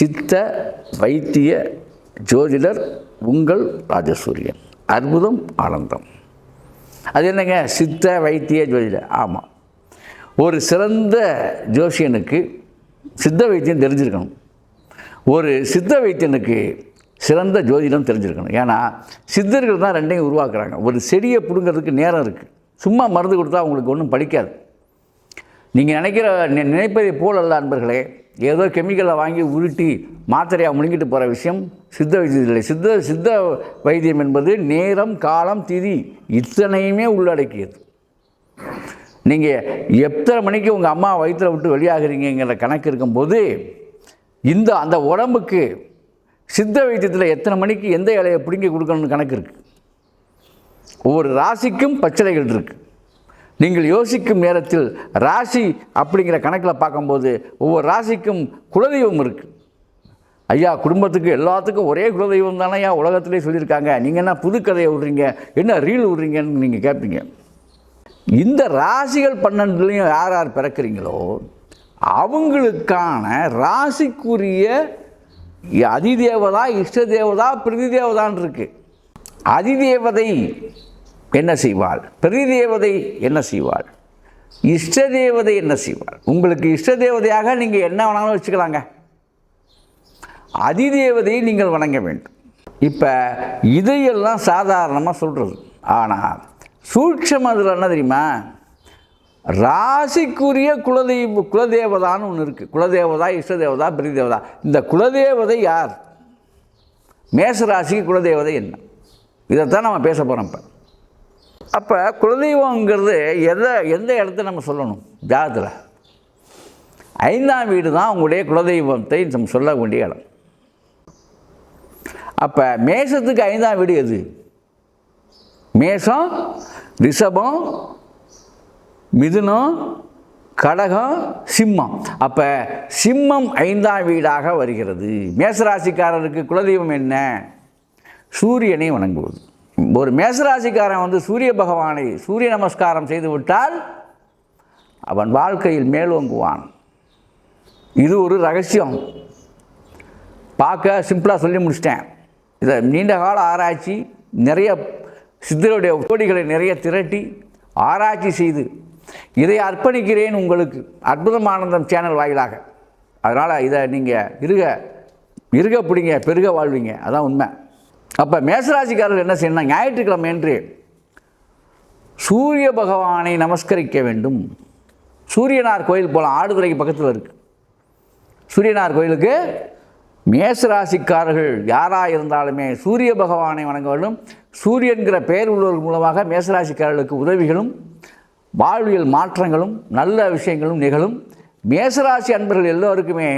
சித்த வைத்திய ஜோதிடர் உங்கள் ராஜசூரியன். அற்புதம் ஆனந்தம். அது என்னங்க? சித்த வைத்திய ஜோதிடர். ஆமாம் ஒரு சிறந்த ஜோசியனுக்கு சித்த வைத்தியம் தெரிஞ்சிருக்கணும். ஒரு சித்த வைத்தியனுக்கு சிறந்த ஜோதிடம் தெரிஞ்சிருக்கணும். ஏன்னா சித்தர்கள் தான் ரெண்டையும் உருவாக்குறாங்க. ஒரு செடியை பிடுங்கிறதுக்கு நேரம் இருக்குது சும்மா மருந்து கொடுத்தா அவங்களுக்கு ஒன்றும் படிக்காது நீங்கள் நினைக்கிற நினைப்பதை போல் அல்ல அன்பர்களே ஏதோ கெமிக்கலை வாங்கி உருட்டி மாத்திரையாக முழுங்கிட்டு போகிற விஷயம் சித்த வைத்தியம் இல்லை சித்த சித்த வைத்தியம் என்பது நேரம் காலம் திதி இத்தனையுமே உள்ளடக்கியது. நீங்கள் எத்தனை மணிக்கு உங்கள் அம்மா வயிற்றில் விட்டு வெளியாகிறீங்கிற கணக்கு இருக்கும்போது இந்த அந்த உடம்புக்கு சித்த வைத்தியத்தில் எத்தனை மணிக்கு எந்த இலையை பிடுங்கி கொடுக்கணும்னு கணக்கு இருக்குது ஒவ்வொரு ராசிக்கும் பச்சிலைகள் இருக்குது நீங்கள் யோசிக்கும் நேரத்தில் ராசி அப்படிங்கிற கணக்கில் பார்க்கும்போது ஒவ்வொரு ராசிக்கும் குலதெய்வம் இருக்குது ஐயா குடும்பத்துக்கு எல்லாத்துக்கும் ஒரே குலதெய்வம் தானே ஐயா உலகத்திலே சொல்லியிருக்காங்க. நீங்கள் என்ன புது கதையை விட்றீங்க? என்ன ரீல் விட்றீங்கன்னு நீங்கள் கேட்பீங்க இந்த ராசிகள் பன்னெண்டுலேயும் யார் யார் பிறக்கிறீங்களோ அவங்களுக்கான ராசிக்குரிய அதிதேவதா இஷ்ட தேவதா பிரதி தேவதான் இருக்குது அதிதேவதை என்ன செய்வாள்? பிரதி தேவதை என்ன செய்வாள்? இஷ்ட தேவதை என்ன செய்வாள்? உங்களுக்கு இஷ்ட தேவதையாக நீங்கள் என்ன வேணாலும் வச்சுக்கலாங்க. அதிதேவதையை நீங்கள் வணங்க வேண்டும். இப்போ இதையெல்லாம் சாதாரணமாக சொல்கிறது ஆனால் சூட்சம் அதில் என்ன தெரியுமா? ராசிக்குரிய குலதெய்வ குலதேவதான்னு ஒன்று இருக்குது குலதேவதா இஷ்டதேவதா பிரதிதேவதா இந்த குலதேவதை யார்? மேச ராசிக்கு குலதேவதை என்ன? இதைத்தான் நம்ம பேச போகிறோம் இப்போ. அப்போ குலதெய்வங்கிறது எதை எந்த இடத்த நம்ம சொல்லணும்? ஜாதத்தில். ஐந்தாம் வீடு தான் உங்களுடைய குலதெய்வத்தை நம்ம சொல்ல வேண்டிய இடம். அப்போ மேஷத்துக்கு ஐந்தாம் வீடு எது? மேஷம் ரிஷபம் மிதுனம் கடகம் சிம்மம். அப்போ சிம்மம் ஐந்தாம் வீடாக வருகிறது. மேசராசிக்காரருக்கு குலதெய்வம் என்ன? சூரியனை வணங்குவது. ஒரு மேசராசிக்காரன் வந்து சூரிய பகவானை சூரிய நமஸ்காரம் செய்து விட்டால் அவன் வாழ்க்கையில் மேலோங்குவான். இது ஒரு ரகசியம். பார்க்க சிம்பிளாக சொல்லி முடிச்சிட்டேன். இதை நீண்ட கால ஆராய்ச்சி நிறைய சித்தருடைய கோடிகளை நிறைய திரட்டி ஆராய்ச்சி செய்து இதை அர்ப்பணிக்கிறேன் உங்களுக்கு. அற்புதமானந்தம் சேனல் வாயிலாக. அதனால் இதை நீங்கள் இருக இருக பிடிங்க பெருக வாழ்வீங்க. அதான் உண்மை. அப்போ மேசராசிக்காரர்கள் என்ன செய்யணும் ஞாயிற்றுக்கிழமை என்று சூரிய பகவானை நமஸ்கரிக்க வேண்டும். சூரியனார் கோயில் போகலாம் ஆடுதுறைக்கு பக்கத்தில் இருக்குது சூரியனார் கோயிலுக்கு மேசராசிக்காரர்கள் யாராக இருந்தாலுமே சூரிய பகவானை வணங்க வேண்டும். சூரியன்கிற பெயர் உள்ளவர்கள் மூலமாக மேசராசிக்காரர்களுக்கு உதவிகளும் வாழ்வியல் மாற்றங்களும் நல்ல விஷயங்களும் நிகழும். மேசராசி அன்பர்கள் எல்லோருக்குமே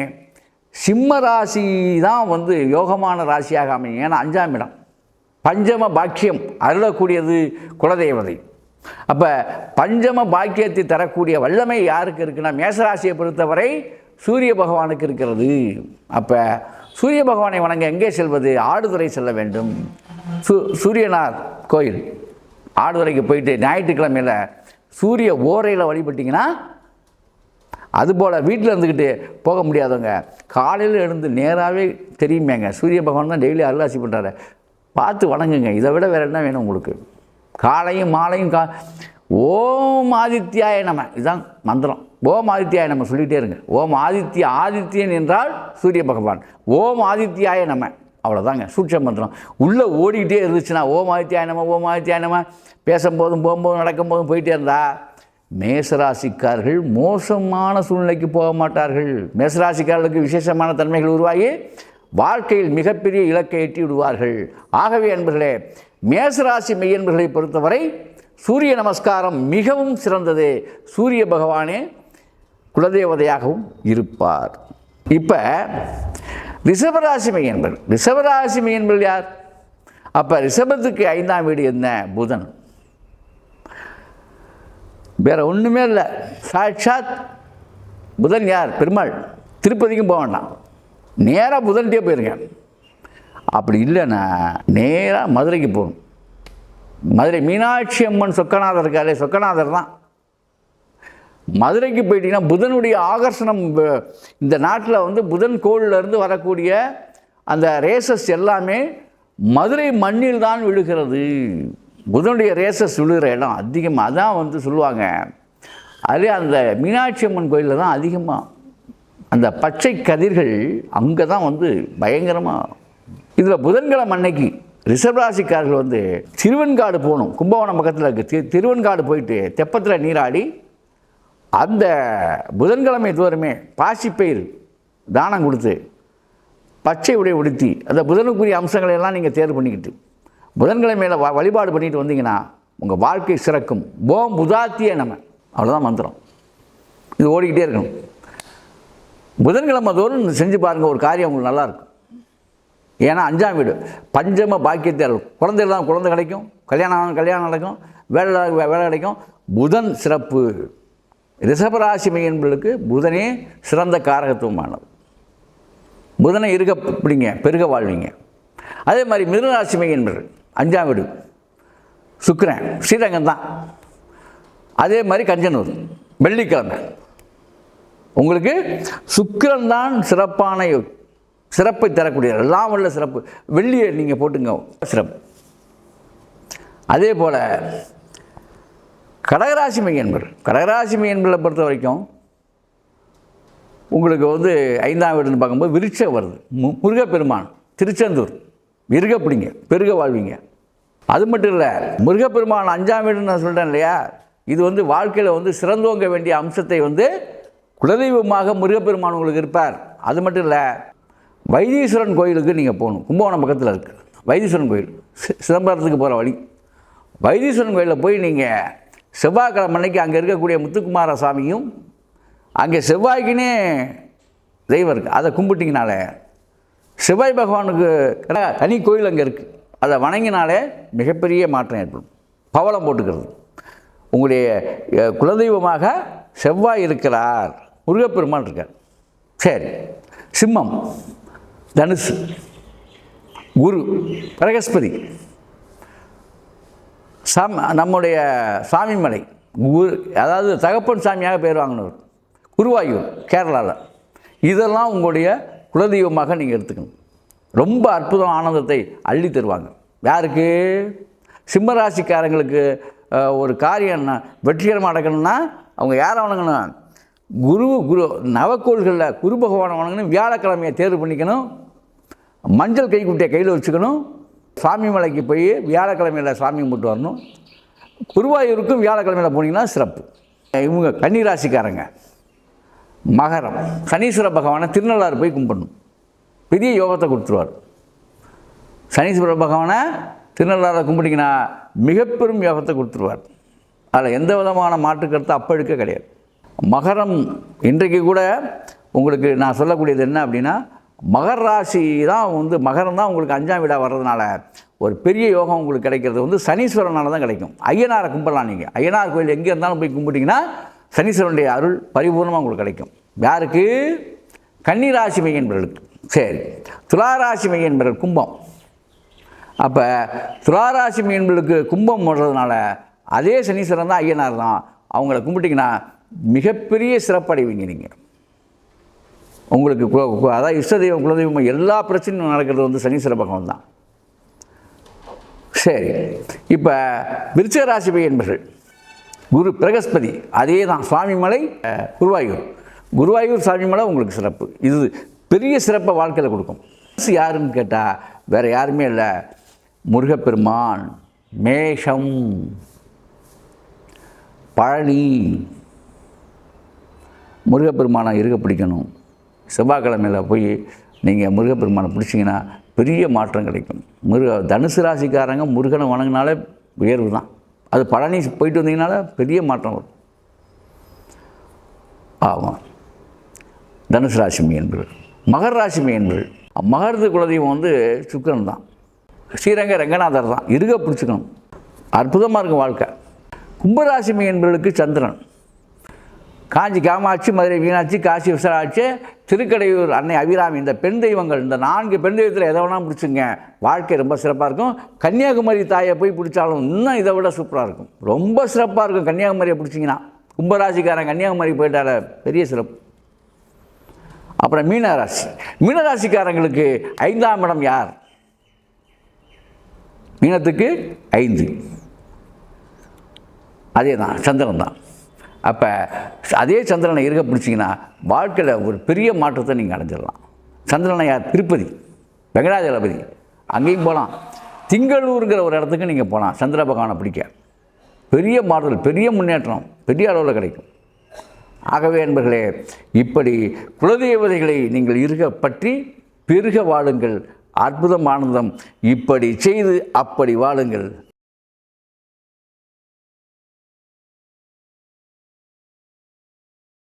சிம்ம ராசி தான் வந்து யோகமான ராசியாக அமையும். ஏன்னா அஞ்சாம் இடம். பஞ்சம பாக்கியம் அருளக்கூடியது குலதெய்வதை. அப்போ பஞ்சம பாக்கியத்தை தரக்கூடிய வல்லமை யாருக்கு இருக்குன்னா மேசராசியை பொறுத்தவரை சூரிய பகவானுக்கு இருக்கிறது. அப்போ சூரிய பகவானை வணங்க எங்கே செல்வது? ஆடுதுறை செல்ல வேண்டும். சூ சூரியனார் கோயில். ஆடுதுறைக்கு போயிட்டு ஞாயிற்றுக்கிழமையில் சூரிய ஓரையில் வழிபட்டிங்கன்னா அதுபோல் வீட்டில் இருந்துக்கிட்டு போக முடியாதவங்க காலையில் எழுந்து நேராகவே தெரியுமேங்க. சூரிய பகவான் தான் டெய்லி அருளாசி பண்ணுறாரு பார்த்து வணங்குங்க. இதை விட வேறு என்ன வேணும் உங்களுக்கு? காலையும் மாலையும் கா ஓம் ஆதித்யாய நம. இதுதான் மந்திரம். ஓம் ஆதித்யாய நம்ம சொல்லிகிட்டே இருங்க. ஓம் ஆதித்ய ஆதித்யன் என்றால் சூரிய பகவான். ஓம் ஆதித்யாய நம்ம அவ்வளோதாங்க சூட்ச மந்திரம். உள்ளே ஓடிக்கிட்டே இருந்துச்சுன்னா ஓம் ஆதித்யாய நம ஓம் ஆதித்யாய நம்ம பேசும்போதும் போகும்போதும் நடக்கும்போதும் போயிட்டே இருந்தா மேசராசிக்கார்கள் மோசமான சூழ்நிலைக்கு போக மாட்டார்கள். மேசராசிக்காரர்களுக்கு விசேஷமான தன்மைகள் உருவாகி வாழ்க்கையில் மிகப்பெரிய இலக்கை எட்டி விடுவார்கள். ஆகவே என்பர்களே மேசராசி மெய்யன்பர்களை பொறுத்தவரை சூரிய நமஸ்காரம் மிகவும் சிறந்தது. சூரிய பகவானே குலதேவதையாகவும் இருப்பார். இப்போ ரிஷபராசி மெய்யன்பர் ரிஷபராசி மெய்யன்பர்கள் யார்? அப்போ ரிஷபத்துக்கு ஐந்தாம் வீடு என்ன? புதன். வேற ஒன்றுமே இல்லை. சாட்சாத் புதன் யார்? பெருமாள். திருப்பதிக்கும் போக வேண்டாம். நேராக புதன்கிட்டே போயிருங்க. அப்படி இல்லைன்னா நேராக மதுரைக்கு போகணும். மதுரை மீனாட்சி அம்மன் சொக்கநாதர் இருக்காரு சொக்கநாதர் தான். மதுரைக்கு போயிட்டீங்கன்னா புதனுடைய ஆகர்ஷணம் இந்த நாட்டில் வந்து புதன் கோளிலேருந்து வரக்கூடிய அந்த ரேசஸ் எல்லாமே மதுரை மண்ணில் தான் விழுகிறது. புதனுடைய ரேசஸ் விழுகிற இடம் அதிகமாக அதான் வந்து சொல்லுவாங்க. அதே அந்த மீனாட்சி அம்மன் கோயிலில் தான் அதிகமாக அந்த பச்சை கதிர்கள் அங்கே தான் வந்து பயங்கரமாக இதில் புதன்கிழமை அன்னைக்கு ரிசர்வ் ராசிக்காரர்கள் வந்து திருவெண்காடு போகணும். கும்பகோணம் பக்கத்தில் இருக்குது தி திருவெண்காடு போயிட்டு தெப்பத்தில் நீராடி அந்த புதன்கிழமை தோறுமே பாசிப்பயிர் தானம் கொடுத்து பச்சை உடை உடுத்தி அந்த புதனுக்குரிய அம்சங்களை எல்லாம் நீங்கள் தேர்வு பண்ணிக்கிட்டு புதன்கிழமையில் வ வழிபாடு பண்ணிட்டு வந்தீங்கன்னா உங்கள் வாழ்க்கை சிறக்கும். போம் புதாத்திய நம்ம அவ்வளோதான் மந்திரம். இது ஓடிக்கிட்டே இருக்கணும். புதன்கிழமை தோறும் செஞ்சு பாருங்கள் ஒரு காரியம் உங்களுக்கு நல்லாயிருக்கும் ஏன்னா அஞ்சாம் வீடு. பஞ்சம பாக்கியத்தை குழந்தைகள் தான் குழந்தை கிடைக்கும் கல்யாணம் கல்யாணம் நடக்கும் வேலை வேலை கிடைக்கும். புதன் சிறப்பு. ரிஷபராசி மையன்களுக்கு புதனே சிறந்த காரகத்துவமானது. புதனை இருக்க பிடிங்க பெருக வாழ்வீங்க. அதே மாதிரி மிருகராசி மையன்பர்கள் அஞ்சாம் வீடு. சுக்கிரன் ஸ்ரீரங்கம் தான். அதே மாதிரி கஞ்சனூர் வெள்ளிக்கிழமை. உங்களுக்கு சுக்கிரன் தான் சிறப்பான சிறப்பை தரக்கூடிய எல்லாம் உள்ள சிறப்பு. வெள்ளியை நீங்கள் போட்டுங்க சிறப்பு. அதே போல் கடகராசி மையன்பர் கடகராசி மையன்பர்களை பொறுத்த வரைக்கும் உங்களுக்கு வந்து ஐந்தாம் வீடுன்னு பார்க்கும்போது விருட்சம் வருது. மு- முருகப்பெருமான் திருச்செந்தூர். இருக பிடிங்க பெருக வாழ்வீங்க. அது மட்டும் இல்லை முருகப்பெருமான் அஞ்சாம் வீடுன்னு நான் சொல்கிறேன் இல்லையா? இது வந்து வாழ்க்கையில் வந்து சிறந்தோங்க வேண்டிய அம்சத்தை வந்து குலதெய்வமாக முருகப்பெருமான் உங்களுக்கு இருப்பார். அது மட்டும் இல்லை வைத்தீஸ்வரன் கோயிலுக்கு நீங்கள் போகணும். கும்பகோணம் பக்கத்தில் இருக்குது வைத்தீஸ்வரன் கோயில் சிதம்பரத்துக்கு போகிற வழி. வைத்தீஸ்வரன் கோயிலில் போய் நீங்கள் செவ்வாய்க்கிழமை அன்னைக்கு அங்கே இருக்கக்கூடிய முத்துக்குமார சாமியும் அங்கே செவ்வாய்க்குன்னே தெய்வம் இருக்குது அதை கும்பிட்டிங்கனாலே சிவாய் பகவானுக்கு தனி கோயில் அங்கே இருக்குது அதை வணங்கினாலே மிகப்பெரிய மாற்றம் ஏற்படும். பவளம் போட்டுக்கிறது. உங்களுடைய குலதெய்வமாக செவ்வாய் இருக்கிறார். முருகப்பெருமான் இருக்கார். சரி. சிம்மம் தனுசு குரு பிரகஸ்பதி. சம் நம்முடைய சாமிமலை குரு அதாவது தகப்பன் சாமியாக பேர் வாங்கினவர். குருவாயூர் கேரளாவில் இதெல்லாம் உங்களுடைய குலதெய்வமாக நீங்கள் எடுத்துக்கணும். ரொம்ப அற்புதம் ஆனந்தத்தை அள்ளி தருவாங்க. யாருக்கு? சிம்மராசிக்காரங்களுக்கு ஒரு காரியம் வெற்றிகரமாக நடக்கணும்னா அவங்க யாரை வணங்கணும்? குரு குரு நவக்கோள்களில் குரு பகவானை வணங்கணும் வியாழக்கிழமையை தேர்வு பண்ணிக்கணும் மஞ்சள் கைக்குட்டியை கையில் வச்சுக்கணும் சாமி மலைக்கு போய் வியாழக்கிழமையில் சாமி கும்பிட்டு வரணும். குருவாயூருக்கும் வியாழக்கிழமையில் போனீங்கன்னா சிறப்பு. இவங்க கன்னிராசிக்காரங்க. மகரம். சனீஸ்வர பகவானை திருநள்ளாறு போய் கும்பிடணும். பெரிய யோகத்தை கொடுத்துருவார். சனீஸ்வர பகவானை திருநள்ளாறை கும்பிட்டிங்கன்னா மிகப்பெரும் யோகத்தை கொடுத்துருவார். அதில் எந்த விதமான மாற்று அப்போ எடுக்க கிடையாது. மகரம் இன்றைக்கு கூட உங்களுக்கு நான் சொல்லக்கூடியது என்ன அப்படின்னா மகர ராசி தான் வந்து மகரம் தான் உங்களுக்கு அஞ்சாம் வீடாக வர்றதுனால ஒரு பெரிய யோகம் உங்களுக்கு கிடைக்கிறது வந்து சனீஸ்வரனால் தான் கிடைக்கும். ஐயனாரை கும்பிடலாம் நீங்கள் ஐயனார் கோயில் எங்கே இருந்தாலும் போய் கும்பிட்டிங்கன்னா சனீஸ்வரனுடைய அருள் பரிபூர்ணமாக உங்களுக்கு கிடைக்கும். யாருக்கு? கன்னிராசி மையன்பர்களுக்கு. சரி. துளாராசி மையன்பர்கள் கும்பம். அப்போ துளாராசி மையன்பர்களுக்கு கும்பம் போடுறதுனால அதே சனீஸ்வரன் தான் ஐயனார் தான். அவங்கள கும்பிட்டிங்கன்னா மிகப்பெரிய சிறப்படைவீங்க நீங்கள் உங்களுக்கு கு- கு- அதாவது இஷ்ட தெய்வம் குலதெய்வம் எல்லா பிரச்சனையும் நடக்கிறது வந்து சனீஸ்வர பகவான் தான். சரி. இப்போ விருச்சிக ராசி குரு பிரகஸ்பதி அதே தான் சுவாமிமலை மலை குருவாயூர். குருவாயூர் சாமிமலை உங்களுக்கு சிறப்பு. இது பெரிய சிறப்பை வாழ்க்கையில் கொடுக்கும். யாருன்னு கேட்டால் வேறு யாருமே இல்லை. முருகப்பெருமான் மேஷம் பழனி. முருகப்பெருமானை இருக்க பிடிக்கணும். செவ்வாய்க்கிழமையில் போய் நீங்கள் முருகப்பெருமானை பிடிச்சிங்கன்னா பெரிய மாற்றம் கிடைக்கும். முருக தனுசு ராசிக்காரங்க முருகனை வணங்கினாலே உயர்வு தான். அது பழனி போயிட்டு வந்தீங்கனால பெரிய மாற்றம் வரும். ஆமாம் தனுசு ராசி மீன்கள் மகர் ராசி மீன்கள். மகரது குலதெய்வம் வந்து சுக்கிரன் தான். ஸ்ரீரங்க ரங்கநாதர் தான். இருக பிடிச்சிக்கணும். அற்புதமாக இருக்கும் வாழ்க்கை. கும்பராசி மீன்களுக்கு சந்திரன். காஞ்சி காமாட்சி மதுரை மீனாட்சி காசி விசாலாட்சி திருக்கடையூர் அன்னை அபிராமி இந்த பெண் தெய்வங்கள் இந்த நான்கு பெண் தெய்வத்தில் எதை வேணால் பிடிச்சிங்க. வாழ்க்கை ரொம்ப சிறப்பாக இருக்கும். கன்னியாகுமரி தாயை போய் பிடிச்சாலும் இன்னும் இதை விட சூப்பராக இருக்கும். ரொம்ப சிறப்பாக இருக்கும் கன்னியாகுமரியை பிடிச்சிங்கன்னா. கும்பராசிக்காரன் கன்னியாகுமரி போயிட்டால பெரிய சிறப்பு. அப்புறம் மீனராசி. மீனராசிக்காரங்களுக்கு ஐந்தாம் இடம் யார்? மீனத்துக்கு ஐந்து. அதே தான் சந்திரன் தான் அப்போ அதே சந்திரனை இருக்க பிடிச்சிங்கன்னா வாழ்க்கையில் ஒரு பெரிய மாற்றத்தை நீங்கள் அடைஞ்சிடலாம். சந்திரனை யார்? திருப்பதி. வெங்கடாஜலபதி. அங்கேயும் போகலாம் திங்களூருங்கிற ஒரு இடத்துக்கு நீங்கள் போகலாம் சந்திர பகவானை பிடிக்க. பெரிய மாறுதல் பெரிய முன்னேற்றம் பெரிய அளவில் கிடைக்கும். ஆகவே என்பர்களே இப்படி குலதெய்வதைகளை நீங்கள் இருக பற்றி பெருக வாழுங்கள். அற்புதம் ஆனந்தம். இப்படி செய்து அப்படி வாழுங்கள்.